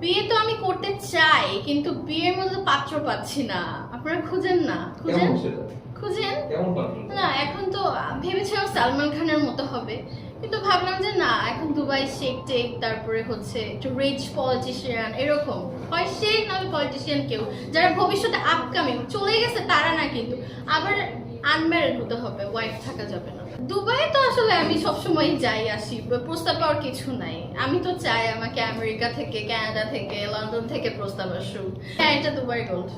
বিয়ে তো আমি করতে চাই কিন্তু বিয়ের মধ্যে পাত্র পাচ্ছি না। আপনারা খুঁজেন না। খুঁজেন? খুঁজেন? না এখন তো ভেবেছিলাম সালমান খানের মতো হবে। কিন্তু ভাবলাম যে না এখন দুবাই শেখ টেক তারপরে হচ্ছে একটু রিচ পলিটিশিয়ান এরকম। হয় শেখ নাহলে পলিটিশিয়ান কেউ। যারা ভবিষ্যতে আপকামিং চলে গেছে তারা না কিন্তু। আবার আনম্যারিড হতে হবে ওয়াইফ থাকা যাবে না। দুবাই তো আসলে আমি সবসময় যাই আসি। প্রস্তাব পাওয়ার কিছু নাই। আমি তো চাই আমাকে আমেরিকা থেকে কানাডা থেকে লন্ডন থেকে প্রস্তাব আসুক। হ্যাঁ এটা Dubai gold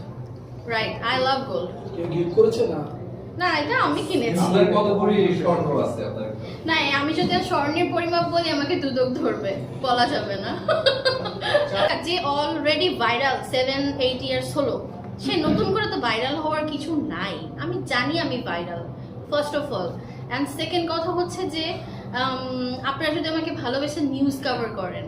right I love gold gift করেছে না? না এটা আমি কিনেছি। আপনার কত ভরি স্বর্ণ আছে আপনার? না আমি যদি আর স্বর্ণের পরিমাপ বলি আমাকে দুদক ধরবে। বলা যাবে না। যে already viral seven eight years হলো। সে নতুন করে তো ভাইরাল হওয়ার কিছু নাই। আমি জানি আমি viral first of all and second কথা হচ্ছে যে আপনারা যদি আমাকে ভালোবেসে নিউজ কভার করেন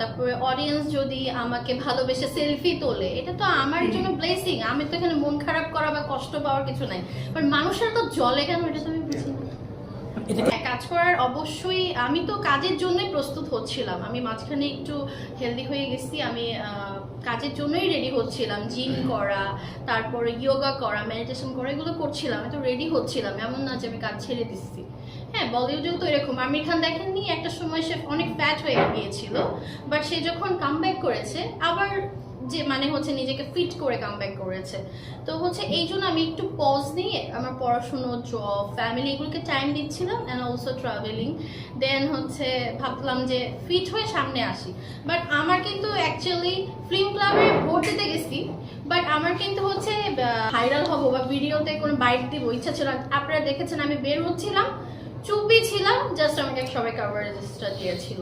তারপরে অডিয়েন্স যদি আমাকে ভালোবেসে সেলফি তোলে এটা তো আমার জন্য ব্লেসিং আমি তো এখানে মন খারাপ করা বা কষ্ট পাওয়ার কিছু নাই। বাট মানুষের তো জলে কেন? এটা তো আমি বুঝি না। কাজ করার? অবশ্যই আমি তো কাজের জন্যই প্রস্তুত হচ্ছিলাম। আমি মাঝখানে একটু হেলদি হয়ে গেছি। আমি কাজের জন্যই রেডি হচ্ছিলাম। জিম করা তারপরে যোগা করা মেডিটেশন করা এগুলো করছিলাম। আমি তো রেডি হচ্ছিলাম। এমন না যে আমি কাজ ছেড়ে দিচ্ছি। হ্যাঁ বলিউডেও তো এরকম। আমির খান দেখেননি একটা সময় সে অনেক ফ্যাট হয়ে গিয়েছিল। বাট সে যখন কামব্যাক করেছে আবার যে মানে হচ্ছে নিজেকে ফিট করে কামব্যাক করেছে। তো হচ্ছে এই জন্য আমি একটু পজ নিয়ে আমার পড়াশুনো জব ফ্যামিলি এগুলোকে টাইম দিচ্ছিলাম অ্যান্ড অলসো ট্রাভেলিং দেন হচ্ছে ভাবলাম যে ফিট হয়ে সামনে আসি। বাট আমার কিন্তু অ্যাকচুয়ালি ফিল্ম ক্লাবে ভোট দিতে গেছি। বাট আমার কিন্তু হচ্ছে ভাইরাল হব বা ভিডিওতে কোনো বাইক দিব, ইচ্ছা ছিল। আপনারা দেখেছেন আমি বের হচ্ছিলাম চুপি ছিলাম জাস্ট আমাকে সবাই কাভারেজটা দিয়েছিল।